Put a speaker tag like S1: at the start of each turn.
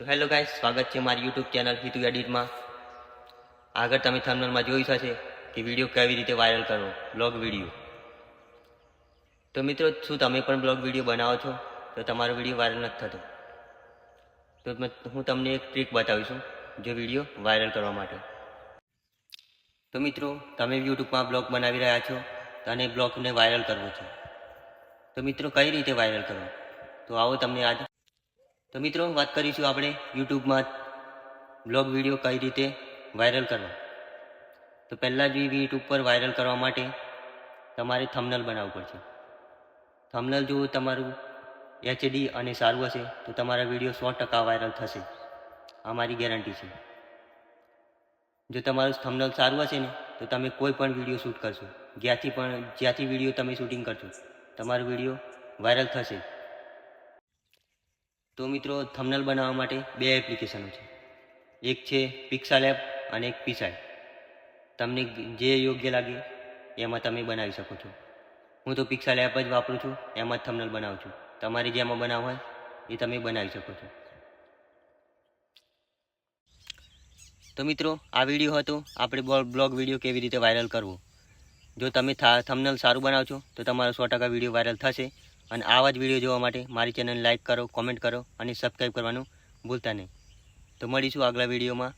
S1: તો હેલો ગાય સ્વાગત છે મારી યુટ્યુબ ચેનલ હિતુ એડિટમાં આગળ તમે થંબનેલમાં જોઈ શકશે કે વીડિયો કેવી રીતે વાયરલ કરવો બ્લોગ વીડિયો. તો મિત્રો, શું તમે પણ બ્લોગ વીડિયો બનાવો છો? તો તમારો વીડિયો વાયરલ નથી થતો. તો હું તમને એક ટ્રીક બતાવીશું જો વીડિયો વાયરલ કરવા માટે. તો મિત્રો, તમે યુટ્યુબમાં બ્લોગ બનાવી રહ્યા છો અને બ્લોગને વાયરલ કરવો છે. તો મિત્રો, કઈ રીતે વાયરલ કરવો? તો આવો તમને આજ તો મિત્રો, વાત કરીશું આપણે યુટ્યુબમાં બ્લોગ વીડિયો કઈ રીતે વાયરલ કરવા. તો પહેલાં જ યુટ્યુબ પર વાયરલ કરવા માટે તમારે થમનલ બનાવવું પડશે. થમનલ જો તમારું એચડી અને સારું હશે, તો તમારા વીડિયો સો ટકા વાયરલ થશે. આ મારી ગેરંટી છે. જો તમારું થમનલ સારું હશે ને, તો તમે કોઈ પણ વીડિયો શૂટ કરશો. જ્યાંથી પણ, જ્યાંથી વીડિયો તમે શૂટિંગ કરશો, તમારો વીડિયો વાયરલ થશે. તો મિત્રો થમનલ બનાવવા માટે બે એપ્લિકેશનો છે. એક છે પિક્સલ એપ અને એક પિસાઈ તમને જે યોગ્ય લાગે, એમાં તમે બનાવી શકો છો. હું તો પિક્સલ એપ જ વાપરું છું, એમાં જ થમનલ બનાવું છું. તમારે જેમાં બનાવવું હોય, એ તમે બનાવી શકો છો. તો મિત્રો, આ વીડિયો હતો. આપણે બ્લોગ વીડિયો કેવી રીતે વાયરલ કરવો? જો તમે થમનલ સારું બનાવશો, તો તમારો સો ટકા વીડિયો વાયરલ થશે. અને આવા જ વીડિયો જોવા માટે મારી ચેનલ લાઇક કરો, કોમેન્ટ કરો અને સબસ્ક્રાઈબ કરવાનું ભૂલતા નહીં. તો મળીશું આગલા વિડીયોમાં.